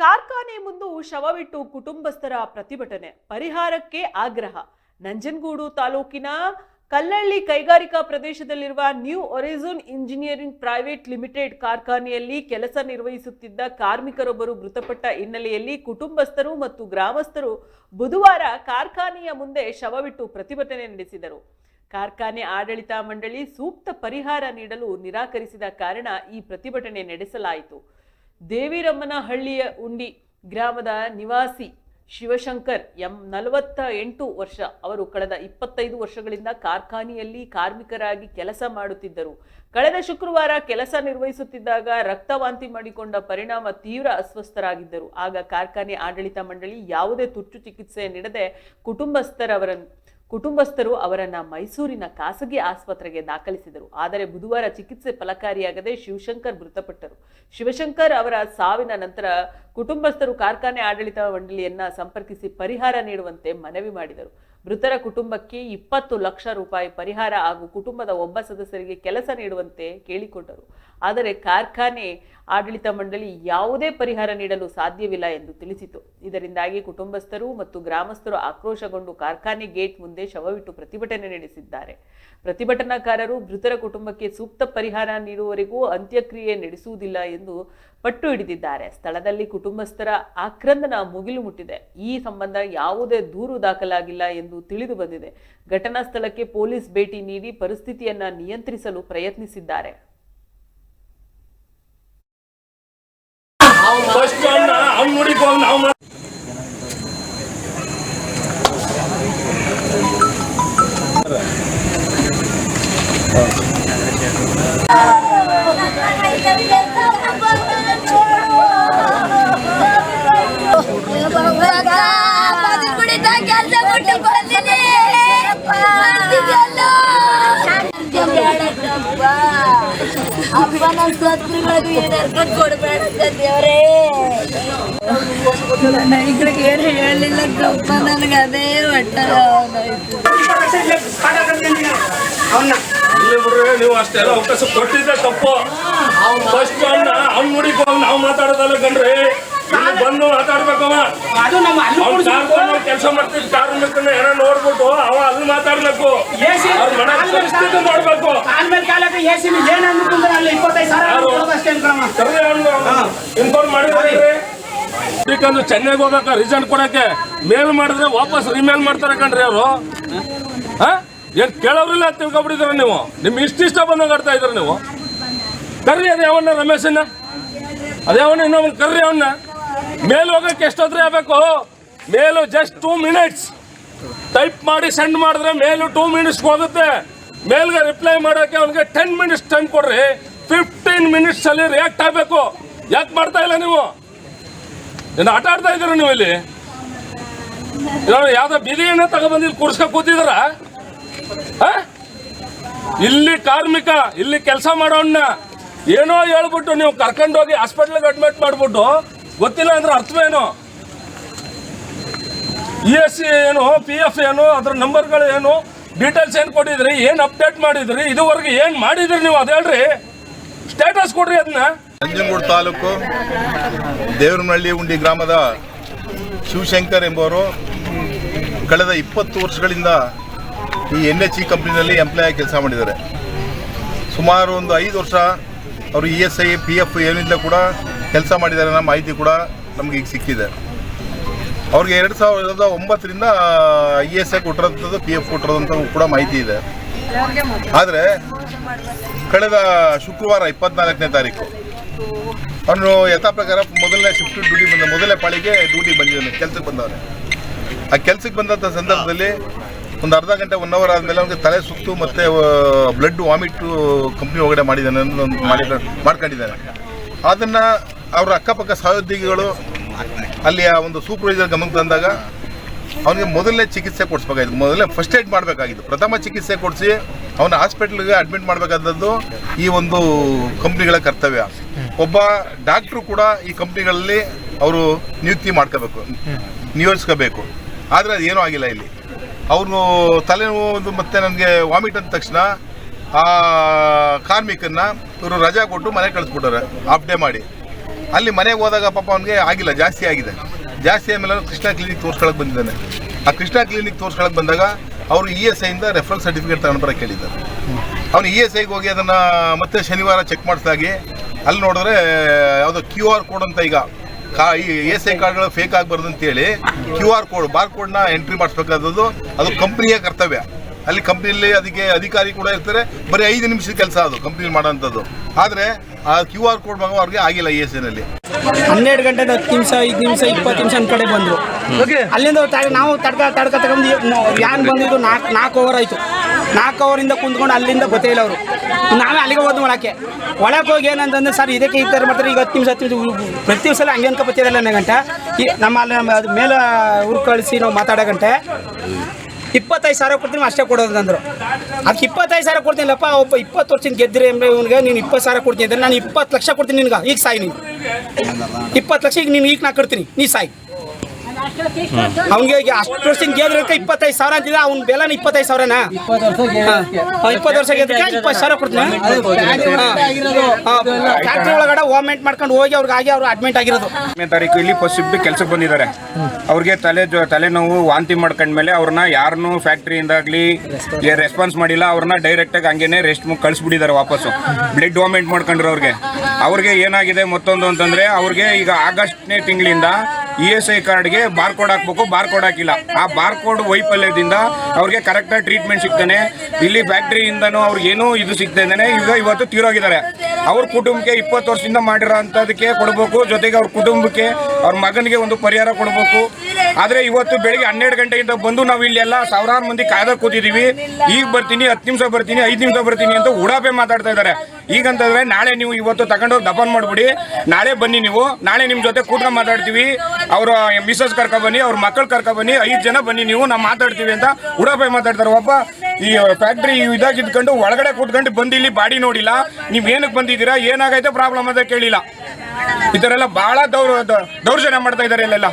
ಕಾರ್ಖಾನೆ ಮುಂದು ಶವವಿಟ್ಟು ಕುಟುಂಬಸ್ಥರ ಪ್ರತಿಭಟನೆ, ಪರಿಹಾರಕ್ಕೆ ಆಗ್ರಹ. ನಂಜನಗೂಡು ತಾಲೂಕಿನ ಕಲ್ಲಳ್ಳಿ ಕೈಗಾರಿಕಾ ಪ್ರದೇಶದಲ್ಲಿರುವ new origin engineering private limited ಕಾರ್ಖಾನೆಯಲ್ಲಿ ಕೆಲಸ ನಿರ್ವಹಿಸುತ್ತಿದ್ದ ಕಾರ್ಮಿಕರೊಬ್ಬರು ಮೃತಪಟ್ಟ ಹಿನ್ನೆಲೆಯಲ್ಲಿ ಕುಟುಂಬಸ್ಥರು ಮತ್ತು ಗ್ರಾಮಸ್ಥರು ಬುಧವಾರ ಕಾರ್ಖಾನೆಯ ಮುಂದೆ ಶವವಿಟ್ಟು ಪ್ರತಿಭಟನೆ ನಡೆಸಿದರು. ಕಾರ್ಖಾನೆ ಆಡಳಿತ ಮಂಡಳಿ ಸೂಕ್ತ ಪರಿಹಾರ ನೀಡಲು ನಿರಾಕರಿಸಿದ ಕಾರಣ ಈ ಪ್ರತಿಭಟನೆ ನಡೆಸಲಾಯಿತು. ದೇವಿರಮ್ಮನಹಳ್ಳಿಯ ಉಂಡಿ ಗ್ರಾಮದ ನಿವಾಸಿ ಶಿವಶಂಕರ್ ಎಂ ನಲವತ್ತ ಎಂಟು ವರ್ಷ. ಅವರು ಕಳೆದ ಇಪ್ಪತ್ತೈದು ವರ್ಷಗಳಿಂದ ಕಾರ್ಖಾನೆಯಲ್ಲಿ ಕಾರ್ಮಿಕರಾಗಿ ಕೆಲಸ ಮಾಡುತ್ತಿದ್ದರು. ಕಳೆದ ಶುಕ್ರವಾರ ಕೆಲಸ ನಿರ್ವಹಿಸುತ್ತಿದ್ದಾಗ ರಕ್ತವಾಂತಿ ಮಾಡಿಕೊಂಡ ಪರಿಣಾಮ ತೀವ್ರ ಅಸ್ವಸ್ಥರಾಗಿದ್ದರು. ಆಗ ಕಾರ್ಖಾನೆ ಆಡಳಿತ ಮಂಡಳಿ ಯಾವುದೇ ತುರ್ತು ಚಿಕಿತ್ಸೆ ನೀಡದೆ ಕುಟುಂಬಸ್ಥರವರನ್ನು ಕುಟುಂಬಸ್ಥರು ಅವರನ್ನ ಮೈಸೂರಿನ ಖಾಸಗಿ ಆಸ್ಪತ್ರೆಗೆ ದಾಖಲಿಸಿದರು. ಆದರೆ ಬುಧವಾರ ಚಿಕಿತ್ಸೆ ಫಲಕಾರಿಯಾಗದೆ ಶಿವಶಂಕರ್ ಮೃತಪಟ್ಟರು. ಶಿವಶಂಕರ್ ಅವರ ಸಾವಿನ ನಂತರ ಕುಟುಂಬಸ್ಥರು ಕಾರ್ಖಾನೆ ಆಡಳಿತ ಮಂಡಳಿಯನ್ನ ಸಂಪರ್ಕಿಸಿ ಪರಿಹಾರ ನೀಡುವಂತೆ ಮನವಿ ಮಾಡಿದರು. ಮೃತರ ಕುಟುಂಬಕ್ಕೆ ಇಪ್ಪತ್ತು ಲಕ್ಷ ರೂಪಾಯಿ ಪರಿಹಾರ ಹಾಗೂ ಕುಟುಂಬದ ಒಬ್ಬ ಸದಸ್ಯರಿಗೆ ಕೆಲಸ ನೀಡುವಂತೆ ಕೇಳಿಕೊಂಡರು. ಆದರೆ ಕಾರ್ಖಾನೆ ಆಡಳಿತ ಮಂಡಳಿ ಯಾವುದೇ ಪರಿಹಾರ ನೀಡಲು ಸಾಧ್ಯವಿಲ್ಲ ಎಂದು ತಿಳಿಸಿತು. ಇದರಿಂದಾಗಿ ಕುಟುಂಬಸ್ಥರು ಮತ್ತು ಗ್ರಾಮಸ್ಥರು ಆಕ್ರೋಶಗೊಂಡು ಕಾರ್ಖಾನೆ ಗೇಟ್ ಮುಂದೆ ಶವವಿಟ್ಟು ಪ್ರತಿಭಟನೆ ನಡೆಸಿದ್ದಾರೆ. ಪ್ರತಿಭಟನಾಕಾರರು ಮೃತರ ಕುಟುಂಬಕ್ಕೆ ಸೂಕ್ತ ಪರಿಹಾರ ನೀಡುವವರೆಗೂ ಅಂತ್ಯಕ್ರಿಯೆ ನಡೆಸುವುದಿಲ್ಲ ಎಂದು ಪಟ್ಟು ಹಿಡಿದಿದ್ದಾರೆ. ಸ್ಥಳದಲ್ಲಿ ಕುಟುಂಬಸ್ಥರ ಆಕ್ರಂದನ ಮುಗಿಲು ಮುಟ್ಟಿದೆ. ಈ ಸಂಬಂಧ ಯಾವುದೇ ದೂರು ದಾಖಲಾಗಿಲ್ಲ ಎಂದು ತಿಳಿದು ಬಂದಿದೆ. ಘಟನಾ ಸ್ಥಳಕ್ಕೆ ಪೊಲೀಸ್ ಭೇಟಿ ನೀಡಿ ಪರಿಸ್ಥಿತಿಯನ್ನ ನಿಯಂತ್ರಿಸಲು ಪ್ರಯತ್ನಿಸಿದ್ದಾರೆ ಫಸ್ಟ್ ಅವ್ನ ಅವ್ನ ನೋಡಿಕೊಂಡು ನಾವು ಕೆಲಸ ಬಿಟ್ಟು ಬಂದಿನಿ ಅಪ್ಪ ನನ್ನ ಸತ್ರುಗಳಿಗೆ ಏನಾರು ಕೊಡ್ಬೇಡ ದೇವ್ರೇ. ಏನು ಹೇಳಲಿಲ್ಲ ಗಪ್ಪ ನನಗೆ ಅದೇ ಒಟ್ಟ ಇಲ್ಲಿ ಬಿಡ್ರಿ ನೀವು ಅಷ್ಟೆಲ್ಲ ಅವಕಾಶ ಕೊಟ್ಟಿದ್ದೆ ತಪ್ಪು. ಫಸ್ಟ್ ಅವ್ನ ಅವ್ನ ನಾವು ಮಾತಾಡೋದಲ್ಲ ಕಣ್ರಿ ಬಂದು ಮಾತಾಡ್ಬೇಕವ ಅದು ನಮ್ಮ ಅಲ್ಲಿ ಕೆಲಸ ಮಾಡ್ತಿದ್ದ ಕಾರ್ಮಿಕನ ಏನೋ ನೋಡ್ಬಿಟ್ಟು ಅವ ಅಲ್ಲಿ ಮಾತಾಡ್ಬೇಕು. ಪರಿಸ್ಥಿತಿ ನೋಡ್ಬೇಕು. ಕಾಲ್ ಮೇಲೆ ಕಾಲಕ್ಕೆ ಏಸಿ ಏನ್ ಅನ್ಕೊಂಡ್ರೆ ಅಲ್ಲಿ ಇಪ್ಪತ್ತೈದು ಸಾವಿರ ಇನ್ಫಾರ್ಮ್ ಮಾಡಿದ್ರಿ ಬೇಕಂದ್ರೆ ಚೆನ್ನೈಗೆ ಹೋಗಕ್ಕ ರೀಸನ್ ಕೊಡಕ್ಕೆ ಮೇಲ್ ಮಾಡಿದ್ರೆ ವಾಪಸ್ ರಿಮೇಲ್ ಮಾಡ್ತಾರೆ ಕಣ್ರಿ ಅವರು. ಹಾ? ಏನ್ ಕೇಳೋರಿಲ್ಲ ತಿಳ್ಕೊಬಿಟ್ಟಿದ್ರ ನೀವು? ನಿಮ್ಗೆ ಇಷ್ಟ ಇಷ್ಟ ಬಂದಂಗೆ ಆಡ್ತಾ ಇದ್ರ ನೀವು? ಕರ್ರಿ ಅದೇ ಅವನ್ನ ರಮೇಶನ್ನ. ಅದೇ ಅವನ ಇನ್ನೊಬ್ಬನ ಕರ್ರಿ ಅವನ್ನ. ಮೇಲ್ ಹೋಗಕ್ಕೆ ಎಷ್ಟೊತ್ತರ ಆಗಬೇಕು? Mail just two minutes type ಮಾಡಿ ಸೆಂಡ್ ಮಾಡಿದ್ರೆ ಮೇಲು ಟೂ ಮಿನಿಟ್ಸ್ ಹೋಗುತ್ತೆ. ಮೇಲ್ಗೆ ರಿಪ್ಲೈ ಮಾಡೋಕೆ ಅವನಿಗೆ ಟೆನ್ ಮಿನಿಟ್ಸ್ ಟೈಮ್ ಕೊಡ್ರಿ. ಫಿಫ್ಟೀನ್ ಮಿನಿಟ್ಸ್ ಅಲ್ಲಿ ರಿಯಾಕ್ಟ್ ಆಗಬೇಕು. ಯಾಕೆ ಮಾಡ್ತಾ ಇಲ್ಲ ನೀವು? ಏನು ಆಟ ಆಡ್ತಾ ಇದ್ದೀರ ನೀವು ಇಲ್ಲಿ? ಯಾವ್ದೋ ಬಿದಿಯನ್ನ ತಗೊಬಂದು ಇಲ್ಲಿ ಕೂರ್ಸ್ಕೊ ಕೂತಿದಾರ? ಇಲ್ಲಿ ಕಾರ್ಮಿಕ, ಇಲ್ಲಿ ಕೆಲಸ ಮಾಡೋಣ ಏನೋ ಹೇಳ್ಬಿಟ್ಟು ನೀವು ಕರ್ಕೊಂಡೋಗಿ ಹಾಸ್ಪಿಟ್ಲಿಗೆ ಅಡ್ಮಿಟ್ ಮಾಡ್ಬಿಟ್ಟು ಗೊತ್ತಿಲ್ಲ ಅಂದ್ರೆ ಅರ್ಥವೇನು? ಇ ಎಸ್ ಸಿ ಏನು ಪಿ ಎಫ್ ಏನು, ಅದ್ರ ನಂಬರ್ಗಳು ಏನು ಡೀಟೇಲ್ಸ್ ಏನು ಕೊಟ್ಟಿದ್ರಿ, ಏನು ಅಪ್ಡೇಟ್ ಮಾಡಿದ್ರಿ, ಇದುವರೆಗೆ ಏನು ಮಾಡಿದ್ರಿ ನೀವು ಅದು ಹೇಳ್ರಿ. ಸ್ಟೇಟಸ್ ಕೊಡ್ರಿ ಅದನ್ನ ನಂಜನಗೂಡು ತಾಲೂಕು ದೇವರಮಳ್ಳಿ ಉಂಡಿ ಗ್ರಾಮದ ಶಿವಶಂಕರ್ ಎಂಬುವರು ಕಳೆದ ಇಪ್ಪತ್ತು ವರ್ಷಗಳಿಂದ ಈ ಎನ್ ಎಚ್ ಇ ಕಂಪ್ನಿನಲ್ಲಿ ಎಂಪ್ಲಾಯ್ ಕೆಲಸ ಮಾಡಿದ್ದಾರೆ. ಸುಮಾರು ಒಂದು ಐದು ವರ್ಷ ಅವರು E S I P F ಏನಿಂದ ಕೂಡ ಕೆಲಸ ಮಾಡಿದ್ದಾರೆ ಅನ್ನೋ ಮಾಹಿತಿ ಕೂಡ ನಮ್ಗೆ ಈಗ ಸಿಕ್ಕಿದೆ. ಅವ್ರಿಗೆ ಎರಡು ಸಾವಿರದ ಒಂಬತ್ತರಿಂದ ಐ ಎಸ್ ಎ ಕೊಟ್ಟಿರೋಂಥದ್ದು, ಪಿ ಎಫ್ ಕೊಟ್ಟಿರೋದಂಥ ಕೂಡ ಮಾಹಿತಿ ಇದೆ. ಆದರೆ ಕಳೆದ ಶುಕ್ರವಾರ ಇಪ್ಪತ್ನಾಲ್ಕನೇ ತಾರೀಕು ಅವನು ಯಥಾ ಪ್ರಕಾರ ಮೊದಲನೇ ಶಿಫ್ಟ್ ಡ್ಯೂಟಿ ಬಂದ, ಮೊದಲನೇ ಪಾಳಿಗೆ ಡ್ಯೂಟಿ ಬಂದಿದ್ದಾನೆ, ಕೆಲಸಕ್ಕೆ ಬಂದವನು. ಆ ಕೆಲಸಕ್ಕೆ ಬಂದಂಥ ಸಂದರ್ಭದಲ್ಲಿ ಒಂದು ಅರ್ಧ ಗಂಟೆ ಒನ್ ಅವರ್ ಆದಮೇಲೆ ಅವನಿಗೆ ತಲೆ ಸುತ್ತು ಮತ್ತು ಬ್ಲಡ್ ವಾಮಿಟ್ ಕಂಪ್ನಿ ಒಳಗಡೆ ಮಾಡಿದ್ದಾನೆ ಒಂದು ಮಾಡಿ ಮಾಡ್ಕೊಂಡಿದ್ದಾನೆ. ಅದನ್ನು ಅವರ ಅಕ್ಕಪಕ್ಕ ಸಹೋದ್ಯೋಗಿಗಳು ಅಲ್ಲಿಯ ಒಂದು ಸೂಪರ್ವೈಸರ್ ಗಮನಕ್ಕೆ ತಂದಾಗ ಅವನಿಗೆ ಮೊದಲನೇ ಚಿಕಿತ್ಸೆ ಕೊಡಿಸ್ಬೇಕಾಗಿತ್ತು. ಮೊದಲನೇ ಫಸ್ಟ್ ಏಡ್ ಮಾಡಬೇಕಾಗಿತ್ತು. ಪ್ರಥಮ ಚಿಕಿತ್ಸೆ ಕೊಡಿಸಿ ಅವನ ಹಾಸ್ಪಿಟ್ಲಿಗೆ ಅಡ್ಮಿಟ್ ಮಾಡಬೇಕಾದದ್ದು ಈ ಒಂದು ಕಂಪ್ನಿಗಳ ಕರ್ತವ್ಯ. ಒಬ್ಬ ಡಾಕ್ಟ್ರು ಕೂಡ ಈ ಕಂಪ್ನಿಗಳಲ್ಲಿ ಅವರು ನಿಯುಕ್ತಿ ಮಾಡ್ಕೋಬೇಕು, ನಿಯೋಜಿಸ್ಕೋಬೇಕು. ಆದರೆ ಅದು ಏನೂ ಆಗಿಲ್ಲ ಇಲ್ಲಿ. ಅವರು ತಲೆನೋವು ಮತ್ತು ನನಗೆ ವಾಮಿಟ್ ಅಂದ ತಕ್ಷಣ ಆ ಕಾರ್ಮಿಕನ್ನ ಇವರು ರಜಾ ಕೊಟ್ಟು ಮನೆ ಕಳಿಸ್ಬಿಟ್ಟಾರೆ ಹಾಫ್ ಡೇ ಮಾಡಿ. ಅಲ್ಲಿ ಮನೆಗೆ ಹೋದಾಗ ಪಾಪ ಅವನಿಗೆ ಆಗಿಲ್ಲ, ಜಾಸ್ತಿ ಆಗಿದೆ. ಜಾಸ್ತಿ ಆದಮೇಲೆ ಕೃಷ್ಣ ಕ್ಲಿನಿಕ್ ತೋರ್ಸ್ಕೊಳಕ್ಕೆ ಬಂದಿದ್ದಾನೆ. ಆ ಕೃಷ್ಣ ಕ್ಲಿನಿಕ್ ತೋರ್ಸ್ಕೊಳಕ್ಕೆ ಬಂದಾಗ ಅವರು ಇ ಎಸ್ ಐಯಿಂದ ರೆಫರಲ್ ಸರ್ಟಿಫಿಕೇಟ್ ತಗೊಂಡು ಬರೋಕ್ಕೆ ಹೇಳಿದ್ದಾರೆ. ಅವನು ಇ ಎಸ್ ಐಗೆ ಹೋಗಿ ಅದನ್ನು ಮತ್ತೆ ಶನಿವಾರ ಚೆಕ್ ಮಾಡಿಸಿದಾಗೆ ಅಲ್ಲಿ ನೋಡಿದ್ರೆ, ಯಾವುದೋ ಕ್ಯೂ ಆರ್ ಕೋಡ್ ಅಂತ ಈಗ ಕಾ ಈ ಇ ಎಸ್ ಐ ಕಾರ್ಡ್ಗಳು ಫೇಕ್ ಆಗಬಾರ್ದು ಅಂತೇಳಿ ಕ್ಯೂ ಆರ್ ಕೋಡ್ ಬಾರ್ ಕೋಡ್ನ ಎಂಟ್ರಿ ಮಾಡಿಸ್ಬೇಕಾದದ್ದು ಅದು ಕಂಪ್ನಿಯ ಕರ್ತವ್ಯ. ಅಲ್ಲಿ ಕಂಪ್ನಿಯಲ್ಲಿ ಅದಕ್ಕೆ ಅಧಿಕಾರಿ ಕೂಡ ಇರ್ತಾರೆ. ಬರೀ ಐದು ನಿಮಿಷದ ಕೆಲಸ ಅದು ಕಂಪ್ನಿಲಿ ಮಾಡೋಂಥದ್ದು. ಆದರೆ ಆ ಕ್ಯೂ ಆರ್ ಕೋಡ್ ಮಗ ಅವ್ರಿಗೆ ಆಗಿಲ್ಲ ಎ ಎಸ್ನಲ್ಲಿ ಹನ್ನೆರಡು ಗಂಟೆ ಹತ್ತು ನಿಮಿಷ ಐದು ನಿಮಿಷ ಇಪ್ಪತ್ತು ನಿಮಿಷ ಒಂದ್ ಕಡೆ ಬಂದ್ರು. ಅಲ್ಲಿಂದ ನಾವು ತಡ್ಕ ತಡ್ಕ ತಗೊಂಡು ಯಾನ್ ಬಂದಿದ್ದು ನಾಲ್ಕು ನಾಲ್ಕು ಅವರ್ ಆಯ್ತು. ನಾಲ್ಕು ಅವರಿಂದ ಕುಂತ್ಕೊಂಡು ಅಲ್ಲಿಂದ ಗೊತ್ತೇ ಇಲ್ಲ ಅವರು. ನಾವೇ ಅಲ್ಲಿಗೆ ಹೋದ್ ಒಳಕ್ಕೆ ಒಳಗೆ ಹೋಗಿ ಏನಂತಂದ್ರೆ ಸರ್ ಇದಕ್ಕೆ ಈ ಥರ ಮಾಡ್ತಾರೆ ಈಗ ಹತ್ತು ನಿಮಿಷ ಹತ್ತು ನಿಮಿಷ ಪ್ರತಿ ಸಲ ಹಂಗೆ ಅನ್ಕೊಬತ್ತಿರಲ್ಲ ಗಂಟೆ. ಈ ನಮ್ಮ ಅಲ್ಲಿ ನಮ್ಮ ಅದು ಮೇಲೆ ಊರು ಕಳಿಸಿ ನಾವು ಮಾತಾಡೋ ಗಂಟೆ. ಇಪ್ಪತ್ತೈದು ಸಾವಿರ ಕೊಡ್ತೀನಿ, ಅಷ್ಟೇ ಕೊಡೋದಂದ್ರು ಅದಕ್ಕೆ ಇಪ್ಪತ್ತೈದು ಸಾವಿರ ಕೊಡ್ತೀನಿಲ್ಲಪ್ಪ ಒಬ್ಬ ಇಪ್ಪತ್ತು ವರ್ಷದಿಂದ ಗೆದ್ದಿರಿ ಅಂದ್ರೆ ಇವನಿಗೆ ನೀನು ಇಪ್ಪತ್ತು ಸಾವಿರ ಕೊಡ್ತೀನಿ ಅಂದ್ರೆ ನಾನು ಇಪ್ಪತ್ತು ಲಕ್ಷ ಕೊಡ್ತೀನಿ ನಿನ್ಗೆ, ಈಗ ಸಾಯಿ ನೀನು. ಇಪ್ಪತ್ತು ಲಕ್ಷ ಈಗ ನೀನು, ಈಗ ನಾ ಕೊಡ್ತೀನಿ ನೀ ಸಾಯಿ. ಅವ್ನಿಗೆ ಈಗ ಅಷ್ಟು ವರ್ಷ ಗೆದ್ರಕ್ಕೆ ಇಪ್ಪತ್ತೈದು ಸಾವಿರ ಅಂತಿದ್ರೆ ಅವ್ನ ಬೆಲೆನ ಇಪ್ಪತ್ತೈದು ಸಾವಿರನಾ? ಇಪ್ಪತ್ತು ವರ್ಷ ಗೆದ್ರೆ ಇಪ್ಪತ್ತು ಸಾವಿರ ಕೊಡ್ತೀನಿ. ಫ್ಯಾಕ್ಟ್ರಿ ಒಳಗಡೆ ವಾಮೆಂಟ್ ಮಾಡ್ಕೊಂಡು ಹೋಗಿ ಅವ್ರಿಗೆ ಆಗಿ ಅವ್ರು ಅಡ್ಮಿಟ್ ಆಗಿರೋದು. ಹತ್ತನೇ ತಾರೀಕು ಇಲ್ಲಿ ಶಿಫ್ಟ್ ಕೆಲ್ಸಕ್ಕೆ ಬಂದಿದ್ದಾರೆ. ಅವ್ರಿಗೆ ತಲೆ ಜೊ- ತಲೆನೋವು ವಾಂತಿ ಮಾಡ್ಕೊಂಡ್ಮೇಲೆ ಅವ್ರನ್ನ ಯಾರನ್ನೂ ಫ್ಯಾಕ್ಟ್ರಿಯಿಂದಾಗಲಿ ರೆಸ್ಪಾನ್ಸ್ ಮಾಡಿಲ್ಲ ಅವ್ರನ್ನ ಡೈರೆಕ್ಟ್ ಆಗಿ ಹಂಗೇನೆ ರೆಸ್ಟ್ ಕಳಿಸ್ಬಿಟ್ಟಿದ್ದಾರೆ ವಾಪಸ್ಸು. ಬ್ಲಡ್ ವಾಮೆಂಟ್ ಮಾಡ್ಕೊಂಡ್ರು ಅವ್ರಿಗೆ. ಅವ್ರಿಗೆ ಏನಾಗಿದೆ ಮತ್ತೊಂದು ಅಂತಂದರೆ ಅವ್ರಿಗೆ ಈಗ ಆಗಸ್ಟ್ನೇ ತಿಂಗಳಿಂದ ಇ ಎಸ್ ಐ ಕಾರ್ಡ್ಗೆ ಬಾರ್ ಕೋಡ್ ಹಾಕ್ಬೇಕು ಬಾರ್ ಕೋಡ್ ಹಾಕಿಲ್ಲ. ಆ ಬಾರ್ ಕೋಡ್ ವೈಫಲ್ಯದಿಂದ ಅವ್ರಿಗೆ ಕರೆಕ್ಟಾಗಿ ಟ್ರೀಟ್ಮೆಂಟ್ ಸಿಗ್ತಾನೆ. ಇಲ್ಲಿ ಫ್ಯಾಕ್ಟ್ರಿಯಿಂದನೂ ಅವ್ರಿಗೆ ಏನೂ ಇದು ಸಿಗ್ತಾನೆ ಈಗ ಇವತ್ತು ತೀರೋಗಿದ್ದಾರೆ. ಅವ್ರ ಕುಟುಂಬಕ್ಕೆ ಇಪ್ಪತ್ತು ವರ್ಷದಿಂದ ಮಾಡಿರೋ ಅಂಥದಕ್ಕೆ ಕೊಡಬೇಕು, ಜೊತೆಗೆ ಅವ್ರ ಕುಟುಂಬಕ್ಕೆ ಅವ್ರ ಮಗನಿಗೆ ಒಂದು ಪರಿಹಾರ ಕೊಡಬೇಕು. ಆದರೆ ಇವತ್ತು ಬೆಳಿಗ್ಗೆ ಹನ್ನೆರಡು ಗಂಟೆಯಿಂದ ಬಂದು ನಾವು ಇಲ್ಲೆಲ್ಲ ಸಾವಿರಾರು ಮಂದಿ ಕಾಯ್ದ ಕೂತಿದ್ದೀವಿ ಈಗ ಬರ್ತೀನಿ, ಹತ್ತು ನಿಮಿಷ ಬರ್ತೀನಿ, ಐದು ನಿಮಿಷ ಬರ್ತೀನಿ ಅಂತ ಉಡಾಪೆ ಮಾತಾಡ್ತಾ ಇದ್ದಾರೆ. ಈಗಂತಂದ್ರೆ ನಾಳೆ ನೀವು ಇವತ್ತು ತಗೊಂಡೋಗಿ ದಫನ್ ಮಾಡ್ಬಿಡಿ. ನಾಳೆ ಬನ್ನಿ ನೀವು. ನಾಳೆ ನಿಮ್ಮ ಜೊತೆ ಕೂತ್ಕೊಂಡು ಮಾತಾಡ್ತೀವಿ. ಅವರ ಮಿಸಸ್ ಕರ್ಕೊ ಬನ್ನಿ, ಅವ್ರ ಮಕ್ಕಳು ಕರ್ಕೊ ಬನ್ನಿ, ಐದು ಜನ ಬನ್ನಿ ನೀವು, ನಾವು ಮಾತಾಡ್ತೀವಿ ಅಂತ ಉಡಾಪೆ ಮಾತಾಡ್ತಾರೆ. ಒಬ್ಬ ಈ ಫ್ಯಾಕ್ಟ್ರಿ ಇದಾಗಿದ್ಕೊಂಡು ಒಳಗಡೆ ಕೂತ್ಕೊಂಡು ಬಂದು ಇಲ್ಲಿ ಬಾಡಿ ನೋಡಿಲ್ಲ. ನೀವು ಏನಕ್ಕೆ ಬಂದಿದ್ದೀರಾ? ಏನಾಗೈತೆ ಪ್ರಾಬ್ಲಮ್ ಅಂತ ಕೇಳಿಲ್ಲ. ಈ ಬಹಳ ದೌರ್ ದೌರ್ಜನ್ಯ ಮಾಡ್ತಾ ಇದಾರೆ ಇಲ್ಲೆಲ್ಲ.